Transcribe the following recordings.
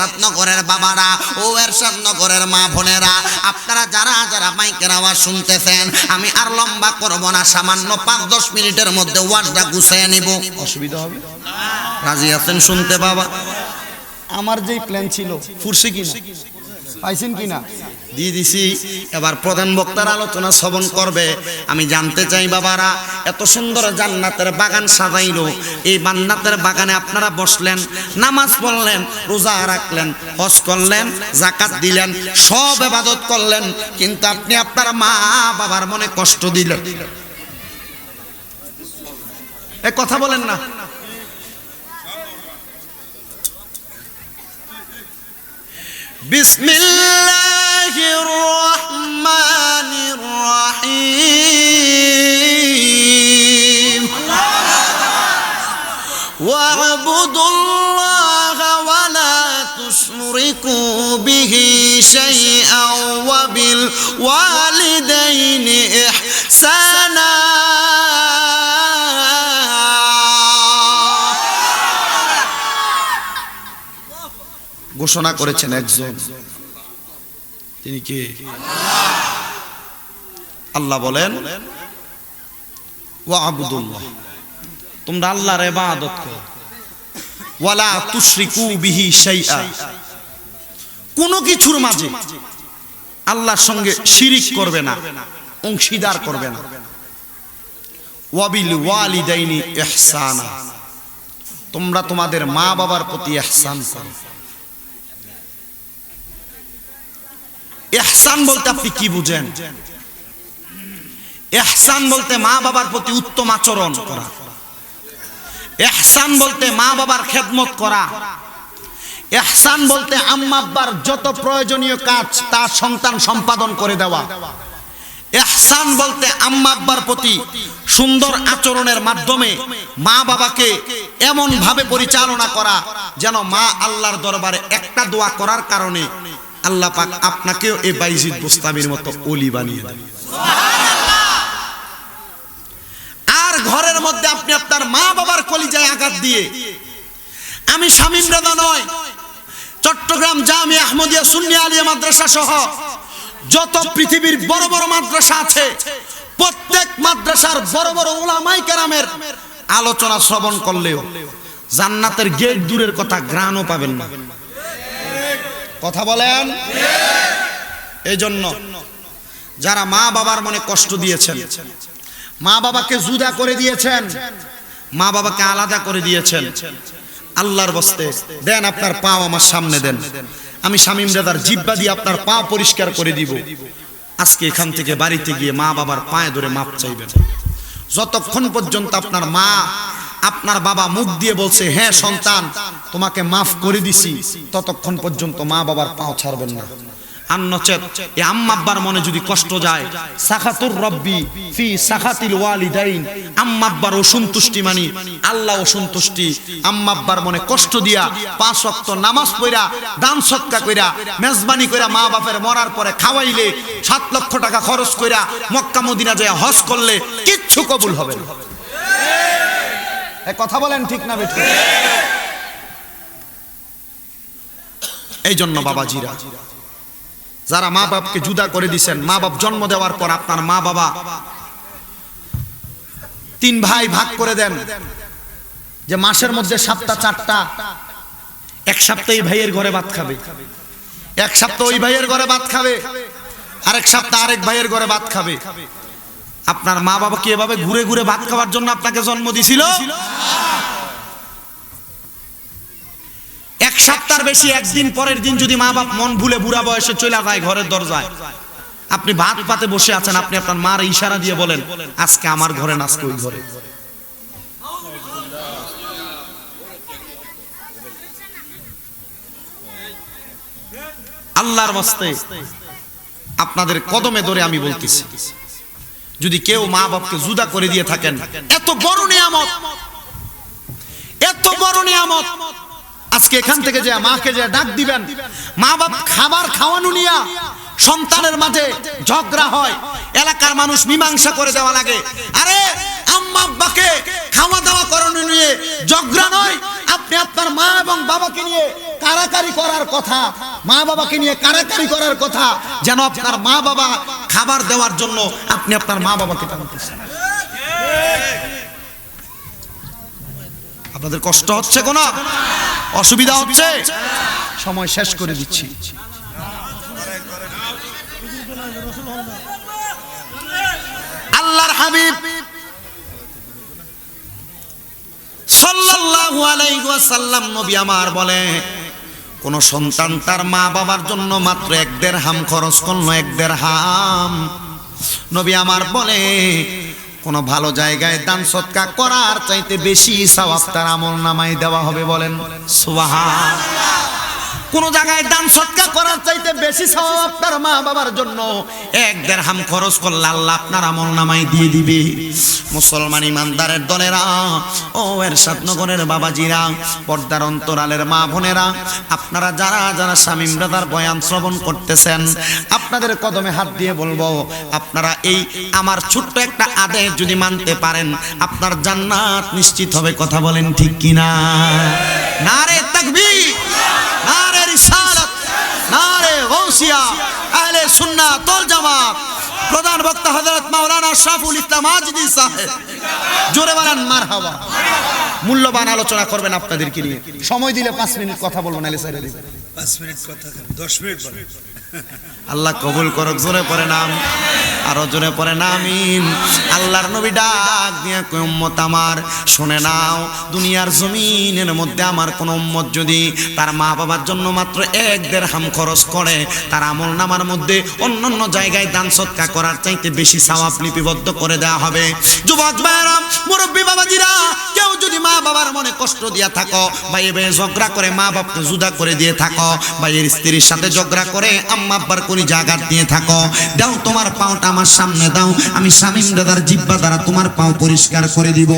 এরশাদ নগরের বাবারা ও এরশাদ নগরের মা বোনেরা আপনারা যারা যারা মাইকের আওয়াজ শুনতেছেন আমি আর লম্বা করব না সামান্য পাঁচ দশ মিনিটের মধ্যে ওয়াজটা গুছিয়ে নিব। অসুবিধা হবে? রাজি আছেন শুনতে বাবা? আমার যেই প্ল্যান ছিল ফুরসি কিনা? পাইছেন কিনা? দিয়ে দিছি। এবার প্রধান বক্তার আলোচনা শ্রবণ করবে। আমি জানতে চাই বাবারা, এত সুন্দর জান্নাতের বাগান সাজাইলো। এই বান্নাতের বাগানে আপনারা বসলেন, নামাজ পড়লেন, রোজা রাখলেন, হজ করলেন জাকাত দিলেন, সব এবাদত করলেন, কিন্তু আপনি আপনার মা বাবার মনে কষ্ট দিলেন। এ কথা বলেন না। بسم الله الرحمن الرحيم. واعبدوا الله ولا تشركوا به شيئا وبالوالدين إحسانا. ঘোষণা করেছেন একজন। তিনি কে? আল্লাহ বলেন ওয়া আবুদুল্লাহ তোমরা আল্লাহর ইবাদত ওয়ালা তুশরিকু বিহি শাইআ। কোনো কিছুর মাঝে আল্লাহর সঙ্গে শিরিক করবে না, অংশীদার করবে না। ওয়াবিল ওয়ালিদাইনি ইহসানা। তোমরা তোমাদের মা বাবার প্রতি ইহসান করো। ইহসান বলতে আপনি কি বুঝেন? এহসান বলতে মা বাবার প্রতি উত্তম আচরণ করা। এহসান বলতে মা বাবার খেদমত করা। এহসান বলতে আম্মা আব্বার যত প্রয়োজনীয় কাজ তা সন্তান সম্পাদন করে দেওয়া। এহসান বলতে আম্মা আব্বার প্রতি সুন্দর আচরণের মাধ্যমে মা বাবাকে এমন ভাবে পরিচালনা করা যেন মা আল্লাহর দরবারে একটা দোয়া করার কারণে আল্লাহ পাক আপনাকেও এই বাইজিদ বুস্তামির মতো অলি বানিয়ে দেন। আর ঘরের মধ্যে আপনি আপনার মা বাবার কলিজায় আঘাত দিয়ে, আমি শামীম রেদা নয়, চট্টগ্রাম জামি আহমদিয়া সুন্নি আলিয়া মাদ্রাসা সহ যত পৃথিবীর বড় বড় মাদ্রাসা আছে, প্রত্যেক মাদ্রাসার বড় বড় ওলামাই কেরামের আলোচনা শ্রবণ করলেও জান্নাতের গেট দূরের কথা গ্রাণও পাবেন না। কথা বলেন? এই জন্য যারা মা বাবার মনে কষ্ট দিয়েছেন, মা বাবাকে জুদা করে দিয়েছেন, মা বাবাকে আলাদা করে দিয়েছেন, আল্লাহর বস্তে দেন আপনার পাও আমার সামনে দেন। আমি শামীম দাদার জিব্বা দিয়ে আপনার পা পরিষ্কার করে দিব। আজকে এখান থেকে বাড়িতে গিয়ে মা বাবার পায়ে ধরে মাপ চাইবেন। যতক্ষণ পর্যন্ত আপনার মা আপনার বাবা মুখ দিয়ে বলছে হ্যাঁ সন্তান। তোমাকে মাফ করে দিছি। ততক্ষণ পর্যন্ত মা বাবার পাও ছাড়বেন না। আর মনে যদি কষ্ট যায়, সাখাতুর আল্লাহ কষ্ট দিয়া নামাজ দান কইরা, মেজবানি কইরা মা বাপের মরার পরে খাওয়াইলে, সাত লক্ষ টাকা খরচ কইরা মক্কা মদিনা যায় হজ করলে কিচ্ছু কবুল হবে কথা বলেন ঠিক না বেঠিক এই জন্য বাবাজিরা। যারা মা বাপকে জুদা করে দিছেন মা বাপ জন্ম দেওয়ার পর আপনার মা বাবা তিন ভাই ভাগ করে দেন। যে মাসের মধ্যে সাতটা চারটা এক সপ্তাহ এই ভাইয়ের ঘরে ভাত খাবে। এক সপ্তাহ ওই ভাইয়ের ঘরে ভাত খাবে আরেক সপ্তাহ আরেক ভাইয়ের ঘরে ভাত খাবে। আপনার মা বাবা কি এভাবে ঘুরে ঘুরে ভাত খাওয়ার জন্য আপনাকে জন্ম দিছিল? এক সপ্তাহ বেশি, একদিন পরের দিন যদি মা বাপ মন ভুলে বুড়া বয়সে চলে যায় ঘরের দরজায়। আপনি ভাত পাতে বসে আছেন, আপনি আপনার মার ইশারা দিয়ে বলেন, আজকে আমার ঘরে না আজকে ওই ঘরে। আল্লাহর বাস্তে আপনাদের কদমে ধরে আমি বলতেছি, যদি কেউ মা বাপকে জুদা করে দিয়ে থাকেন, এত বড় নিয়ামত, এত বড় নিয়ামত। আজকে এখান থেকে যে মাকে যে ডাক দিবেন মা বাপ খাবার খাওয়ানো নিয়া সন্তানের মাঝে ঝগড়া হয় এলাকার মানুষ মীমাংসা করে দেওয়া লাগে। আরে আম্মা আব্বাকে খাওয়া দাওয়া করানো নিয়ে ঝগড়া নয়। আপনি আপনার মা এবং বাবাকে নিয়ে কারাকারি করার কথা। মা বাবাকে নিয়ে কারাকারি করার কথা। যেন আপনার মা বাবা খাবার দেওয়ার জন্য আপনি আপনার মা বাবাকে টানতেছেন আপনাদের কষ্ট হচ্ছে কোন? অসুবিধা হচ্ছে? সময় শেষ করে দিচ্ছি। আল্লাহর হাবিব সাল্লাল্লাহু আলাইহি ওয়াসাল্লাম নবী আমার বলে কোন সন্তান তার মা বাবার জন্য মাত্র এক দেড় হাম খরচ করল এক দেড় হাম নবী আমার বলে কোন ভালো জায়গায় দান সৎকা করার চাইতে বেশি সওয়াব তার আমল নামাই দেওয়া হবে বলেন। সুবহান কোন জায়গায় দান সৎকা করার চাইতে বেশি সওয়াব তার মা বাবার জন্য। এক দেড় হাম খরচ করলে আল্লাহ আপনার আমল দিয়ে দিবে। মুসলমান ইমানদারের দলেরা, ও এর সাতনগরের বাবাজিরা, পর্দার অন্তরালের মা বোনেরা, আপনারা যারা যারা স্বামী ব্রাদার বয়ান শ্রবণ করতেছেন, আপনাদের কদমে হাত দিয়ে বলব, আপনারা এই আমার ছোট্ট একটা আদেশ যদি মানতে পারেন, আপনার জান্নাত নিশ্চিত হবে, কথা বলেন ঠিক কিনা? নারে তাকবীর! আহলে জামাত প্রধান বক্তা হজরত মাওলানা শাহুল ইসলাম আজিদি সাহেব। জোরে বলেন মারহাবা। মূল্যবান আলোচনা করবেন আপনাদেরকে নিয়ে। সময় দিলে পাঁচ মিনিট কথা বলব নালে পাঁচ মিনিট কথা দশ মিনিট আল্লাহ কবুল করক জোরে পরে নাম। আরও জোরে পড়ে নামিন আল্লাহর নবী ডাক দিয়ে কই উম্মত আমার, শুনে নাও, দুনিয়ার জমিনের মধ্যে আমার কোন উম্মত যদি তার মা বাবার জন্য মাত্র এক দেড় হাম খরচ করে, তার আমল নামার মধ্যে অন্যান্য জায়গায় দান সৎকা করার চাইতে বেশি সওয়াব লিপিবদ্ধ করে দেওয়া হবে। যুবক ভাইরা মুরব্বী বাবাজিরা, কেউ যদি মা বাবার মনে কষ্ট দিয়া থাকো বা এবে ঝগড়া করে মা বাপকে জুদা করে দিয়ে থাকো বা এর স্ত্রীর সাথে ঝগড়া করে আম্মা আব্বার করি জাগাত দিয়ে থাকো, দাও তোমার পাওটা আমার সামনে দাও, আমি স্বামী দাদার জিব্বা দ্বারা তোমার পাও পরিষ্কার করে দিব।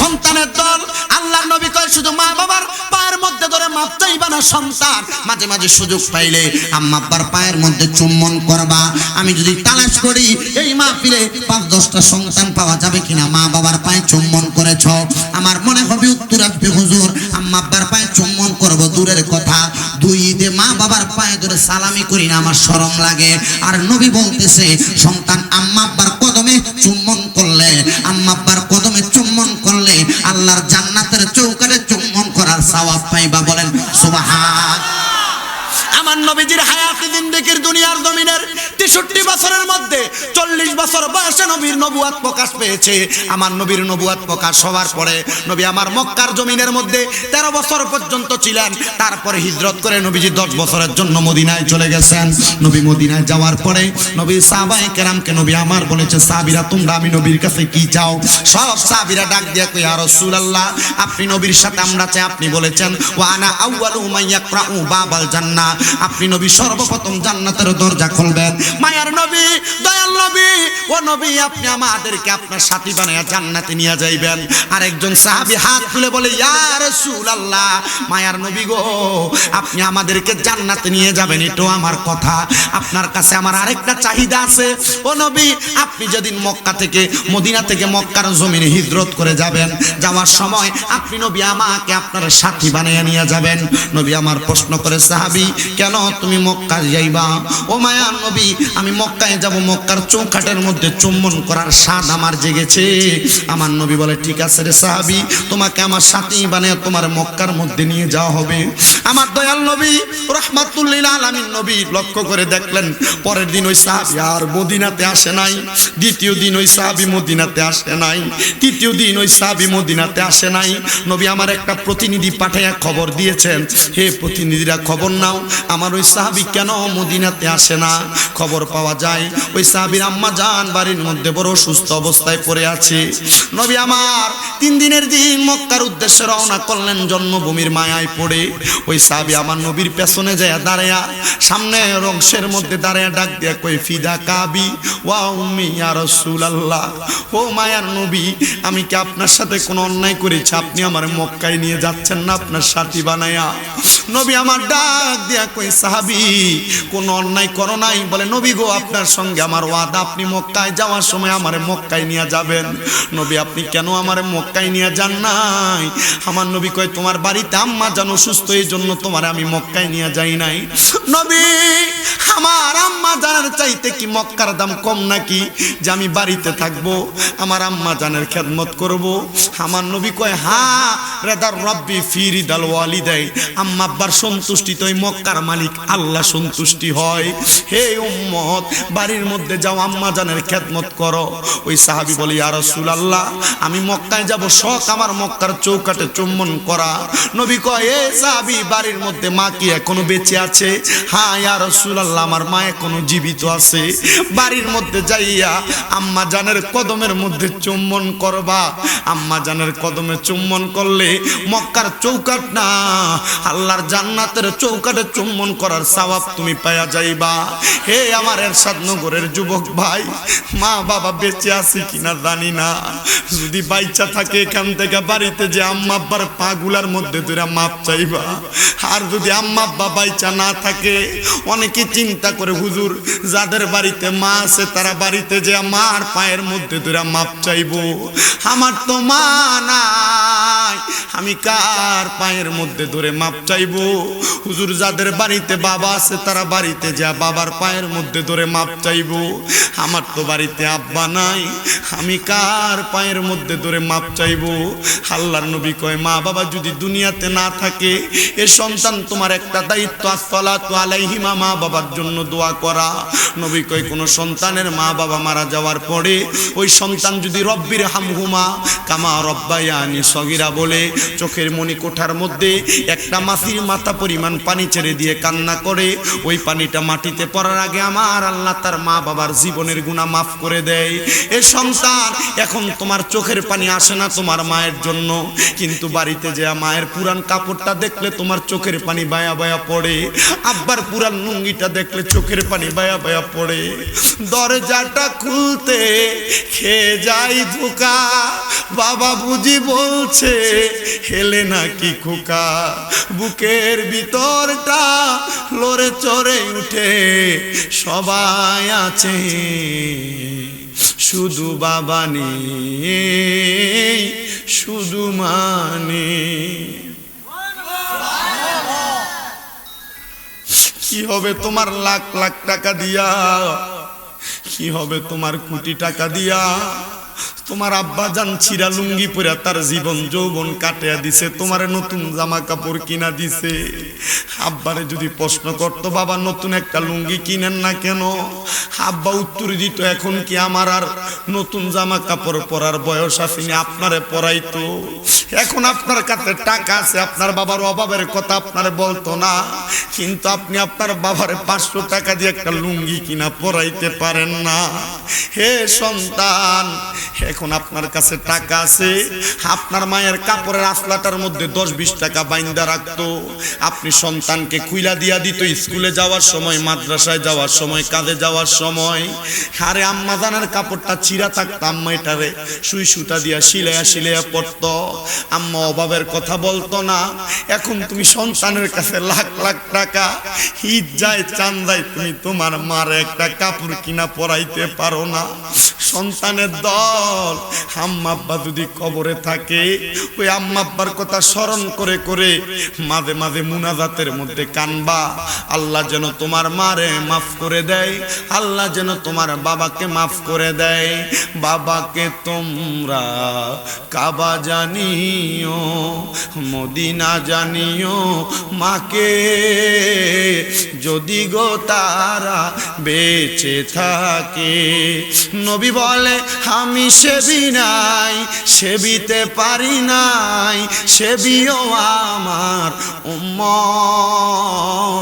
সন্তানের দল, আল্লাহর নবী কয়, শুধু মা বাবার পায়ের মধ্যে ধরে মাপ চাইবা না সন্তান। মাঝে মাঝে সুযোগ পাইলে আম্মা আব্বার পায়ের মধ্যে চুম্বন করবা। আমি যদি তালাশ করি, এই মাহফিলে পাঁচ, দশটা সন্তান পাওয়া যাবে কিনা? মা বাবার পায়ে চুম্বন করেছ? আমার মনে হবে উত্তর আসবে, হুজুর। আম্মা আব্বার পায়ে চুম্বন করব, দূরের কথা। দুই ঈদে মা বাবার পায়ে ধরে সালামি করি না, আমার শরম লাগে। আর নবী বলতেছে, সন্তান আম্মা আব্বার কদমে চুম্বন করলে, আম্মা কদমে চুম্বন করলে আল্লাহর জান্নাতের চৌকারে চুম্বন করার সওয়াব পাইবা বলেন আমার নবীজির হায়াতি জিন্দেগির দুনিয়ার জমিনের তেষট্টি বছরের মধ্যে চল্লিশ বছর বয়সে নবীর নবুয়াত প্রকাশ পেয়েছে। আমার নবীর নবুয়াত প্রকাশ হওয়ার পরে নবী আমার মক্কার জমিনের মধ্যে তেরো বছর পর্যন্ত ছিলেন। তারপরে হিজরত করে নবীজি দশ বছরের জন্য মদিনায় চলে গেছেন। নবী মদিনায় যাওয়ার পরে নবী সাহাবায়ে কেরামকে নবী আমার বলেছে, সাহাবীরা, তোমরা আমি নবীর কাছে কি চাও? সব সাহাবীরা ডাক দিয়ে কই আর রাসূলুল্লাহ, আপনি নবীর সাথে আমরা চাই। আপনি বলেছেন, ওয়া আনা আউয়ালু মাইয়াকরাউ বাবাল জান্নাহ। আপনি নবী সর্বপ্রথম জান্নাতের দরজা খুলবেন। মায়ার নবী, দয়াল নবী, ও নবী, আপনি আমাদেরকে আপনার সাথী বানায়া জান্নাতে নিয়ে যাইবেন। আরেকজন সাহাবী হাত তুলে বলে, ইয়া রাসূলুল্লাহ। মায়ার নবী গো, আপনি আমাদেরকে জান্নাতে নিয়ে যাবেন, এটাও আমার কথা। আপনার কাছে আমার আরেকটা চাহিদা আছে। ও নবী, আপনি যেদিন মক্কা থেকে, মদিনা থেকে মক্কার জমিনে হিজরত করে যাবেন, যাওয়ার সময় আপনি নবী আমাকে আপনার সাথী বানিয়ে নিয়ে যাবেন। নবী আমার প্রশ্ন করে, সাহাবী, কেন তুমি মক্কা যাইবা। ও মায়া নবী, আমি মক্কায় যাব, মক্কার চৌখাটের মধ্যে চুম্বন করার স্বাদ আমার জেগেছে। আমার নবী বলে, ঠিক আছে রে সাহাবী, তোমাকে আমার সাথী বানিয়ে তোমার মক্কার মধ্যে নিয়ে যাওয়া হবে। আমার দয়াল নবী, রহমাতুল্লিল আলামিন নবী, লক্ষ্য করে দেখলেন, পরের দিন ওই সাহাবী আর মদিনাতে আসে নাই। দ্বিতীয় দিন ওই সাহাবী মদিনাতে আসে নাই। তৃতীয় দিন ওই সাহাবী মদিনাতে আসে নাই। নবী আমার একটা প্রতিনিধি পাঠাইয়া খবর দিয়েছেন। হে প্রতিনিধিরা, খবর নাও, আমার ওই সাহাবী কেন মদিনাতে আসে না? খবর পাওয়া যায়, ওই সাহাবীর আম্মা জান বাড়ির মধ্যে বড় সুস্থ অবস্থায় পড়ে আছে। নবী আমার তিন দিনের দিন মক্কার উদ্দেশ্যে রওনা করলেন, জন্মভূমির মায়ায় পড়ে। ওই সাহাবি আমার নবীর পেছনে যায় দাঁড়ায়া সামনে রংশের মধ্যে দাঁড়ায়া ডাক দিয়া কই ফিদা কাবি? ওয়া উম্মি ইয়া রাসূলুল্লাহ। ও মায়ার নবী, আমি কি আপনার সাথে কোনো অন্যায় করেছি? আপনি আমার মক্কায় নিয়ে যাচ্ছেন না আপনার সাথী বানায়া? নবী আমার ডাক দিয়া কই সাহাবি, কোন অন্যায় করো নাই। বলে, নবী গো, আপনার সঙ্গে আমার ওয়াদা। আপনি মক্কায় যাওয়ার সময় আমার মক্কায় নিয়ে যাবেন। নবী, আপনি কেন আমার মক্কায় নিয়ে যান নাই? আমার নবী কয়, তোমার বাড়িতে আম্মা যেন সুস্থ, এই জন্য তোমার আমি মক্কায় নিয়ে যাই নাই। নবী, আমার আম্মা জানার চাইতে কি মক্কার দাম কম নাকি? যে আমি বাড়িতে থাকব, আমার আম্মা জানের খেদমত করব। আমার নবী কয়, হা, রেদার রব্বি ফিরিদাল ওয়ালিদাই। আম্মা আব্বার সন্তুষ্টি তো মক্কার মালিক আল্লাহ সন্তুষ্টি হয়। হে উম্মত, বাড়ির মধ্যে যাও, আম্মা জানের খেদমত করো। ওই সাহাবি বলি আর আল্লাহ আমি মক্কায় যাব, শখ আমার মক্কার চৌকাটে চুম্বন করা। নবী কয়, এ সাহাবি, বাড়ির মধ্যে মা কি এখনও বেঁচে আছে? হ্যাঁ ইয়া রাসূলুল্লাহ, আমার মা এখনও জীবিত আছে। বাড়ির মধ্যে যাইয়া আম্মা জানের কদমের মধ্যে চুম্বন করবা। আম্মা জানের কদমে চুম্বন করলে মক্কার চৌকাট না, আল্লাহর জান্নাতের চৌকাটে চুম্বন করার সওয়াব তুমি পায়া যাইবা। হে আমার এরশাদ নগরের যুবক ভাই, মা বাবা বেঁচে আছে কিনা জানি না। যদি বাইচা থাকে এখান থেকে বাড়িতে যে আম্মা আব্বার পাগুলার মধ্যে দুরা মাপ চাইবা। আর যদি আম্মা আব্বা বাইচা না থাকে, অনেকে চিন্তা করে, হুজুর, যাদের বাড়িতে মা আছে, তারা বাড়িতে যে মার পায়ের মধ্যে দুরা মাপ চাইব। আমার তো মা নাই। আমি কার পায়ের মধ্যে ধরে মাপ চাইব? হুজুর, যাদের বাড়িতে বাবা আছে, তারা বাড়িতে যা বাবার পায়ের মধ্যে ধরে মাপ চাইব। আমার তো বাড়িতে আব্বা নাই, আমি কার পায়ের মধ্যে ধরে মাপ চাইব? আল্লাহর নবী কয়, মা বাবা, যদি দুনিয়াতে না থাকে, এ সন্তান তোমার একটা দায়িত্ব আসফালা তো আলাইহিমা, মা বাবার জন্য দোয়া করা। নবী কয়, কোনো সন্তানের মা বাবা মারা যাওয়ার পরে, ওই সন্তান যদি রব্বির হামহুমা কামা রব্বায়ানি সগিরা বলে চোখের মনি কোঠার মধ্যে একটা মাসির মাথা পরিমাণ পানি ছেড়ে দিয়ে কান্না করে। ওই পানিটা মাটিতে পড়ার আগে আমার আল্লাহ তার মা বাবার জীবনের গুণা মাফ করে দেয়। এ সন্তান, এখন তোমার চোখের পানি আসে না তোমার মায়ের জন্য। কিন্তু বাড়িতে যে মায়ের পুরান কাপড়টা দেখলে তোমার চোখের পানি বায়া বায়া পড়ে। আব্বার পুরান লুঙ্গিটা দেখলে চোখের পানি বায়া বায়া পড়ে। দরজাটা খুলতে খেয়ে যাই ধোকা বাবা বুঝি বলছে হেলে নাকি খোকা? বুকের ভিতরটা লড়ে চড়ে উঠে সবাই আছে। শুধু বাবা নেই, শুধু মানে কি হবে তোমার লাখ লাখ টাকা দিয়া? কি হবে তোমার কোটি টাকা দিয়া? তোমার আব্বা জান ছিড়া লুঙ্গি পরে তার জীবন যৌবন কাটিয়া দিছে, তোমার নতুন জামা কাপড় কিনা দিছে। আব্বারে যদি প্রশ্ন করতো, বাবা, নতুন একটা লুঙ্গি কিনেন না কেন? আব্বা উত্তর দিত, এখন কি আমার আর নতুন জামা কাপড় পরার বয়স আসেনি, আপনারে পরাইতো। এখন আপনার কাছে টাকা আছে, আপনার বাবার অভাবের কথা আপনারে বলতো না, কিন্তু আপনি আপনার বাবারে পাঁচশো টাকা দিয়ে একটা লুঙ্গি কিনা পরাইতে পারেন না। হে সন্তান, এখন আপনার কাছে টাকা আছে, আপনার মায়ের কাপড়ের আসলাটার মধ্যে দশ বিশ টাকা বাইন্দা রাখতো। আপনি সন্তানকে খুইলা দিয়া দিত, স্কুলে যাওয়ার সময়, মাদ্রাসায় যাওয়ার সময় কাঁধে যাওয়ার সময়। হারে আম্মা জানার কাপড়টা চিরা থাকতো, আম্মা এটারে সুই সুতা দিয়া শিলাইয়া শিলাইয়া পড়তো আম্মা অভাবের কথা বলতো না। এখন তুমি সন্তানের কাছে লাখ লাখ টাকা, ঈদ যায়, চান যায়, তুমি তোমার মার একটা কাপড় কিনা পরাইতে পারো না। সন্তানের দল আম্মা আব্বা যদি কবরে থাকে, ওই আম্মা আব্বার কথা স্মরণ করে করে মাঝে মাঝে মুনাজাতের মধ্যে কানবা। আল্লাহ যেন তোমার মারে মাফ করে দেয়, আল্লাহ যেন তোমার বাবাকে মাফ করে দেয়। বাবাকে তোমরা কাবা জানিও, মদিনা জানিও, মাকে যদি গো তারা বেঁচে থাকে। নবী বলে, আমি সেবি নাই সেবিতে পারি নাই সেবিও আমার উম্মত।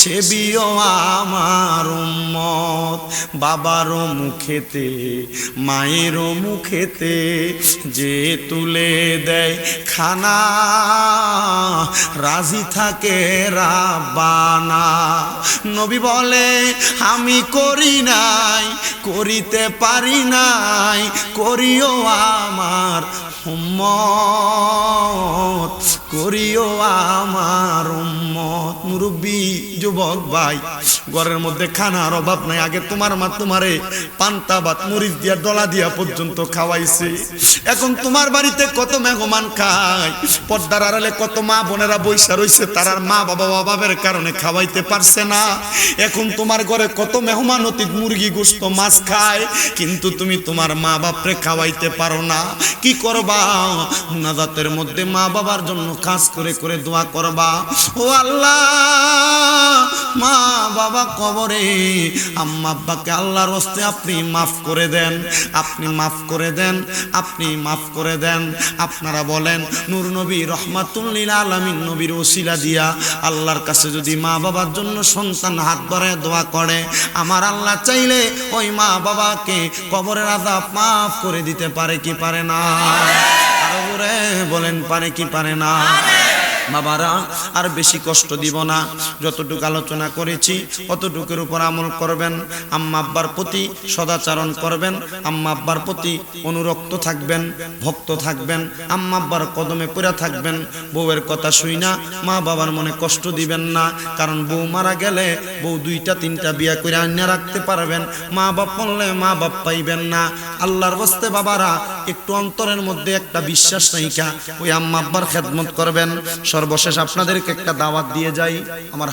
সেবিও আমার উম্মত বাবারও মুখেতে মায়েরও মুখেতে যে তুলে দেয় খানা। রাজি থাকে রাব্বানা। নবী বলে, আমি করি নাই, করিতে পারি নাই, করিও আমার উম্মত, করিও আমার উম্মত। মুরব্বী, যুবক, ভাই, ঘরের মধ্যে খানার অভাব নাই। আগে তোমার মা তোমারে পান্তা ভাত, মরিচ দিয়া ডলা দিয়া পর্যন্ত খাওয়াইছে। এখন তোমার বাড়িতে কত মেহমান খায়? পর্দার আড়ালে কত মা বোনেরা বৈশা রইছে তারার মা বাবা অভাবের কারণে খাওয়াইতে পারছে না। এখন তোমার ঘরে কত মেহমান অতীত মুরগি গোস্ত, মাছ খায়, কিন্তু তুমি তোমার মা বাপরে খাওয়াইতে পারো না। কি করবা? মুনাজাতের মধ্যে মা বাবার জন্য কাজ করে করে দোয়া করবা। ও আল্লাহ বাবা কবরে। আম্মা আব্বাকে আল্লাহর হস্তে আপনি মাফ করে দেন, আপনি মাফ করে দেন, আপনি মাফ করে দেন। আপনারা বলেন, নূর নবী রহমাতুল্লিল আলামিন নবীর ওসিলা দিয়া আল্লাহর কাছে যদি মা বাবার জন্য সন্তান হাত বাড়ায় দোয়া করে, আমার আল্লাহ চাইলে ওই মা বাবাকে কবরের আদাব মাফ করে দিতে পারে কি পারে না? বলেন, পারে কি পারে না? বাবারা, আর বেশি কষ্ট দিব না। যতটুকু আলোচনা করেছি, অতটুকুর উপর আমল করবেন। আম্মা আব্বার প্রতি সদাচরণ করবেন। আম্মা আব্বার প্রতি অনুরক্ত থাকবেন, ভক্ত থাকবেন। আম্মা আব্বার কদমে পড়ে থাকবেন। বউয়ের কথা শুই না, মা বাবার মনে কষ্ট দিবেন না। কারণ বউ মারা গেলে বউ দুইটা, তিনটা বিয়া করে আনিয়ে রাখতে পারবেন। মা বাপ বললে মা বাপ পাইবেন না। আল্লাহর বস্তে বাবারা, একটু অন্তরের মধ্যে একটা বিশ্বাস নাইকা ওই আম্মা আব্বার খেদমত করবেন। সর্বশেষ আপনাদেরকে একটা দাওয়াত দিয়ে যাই। আমার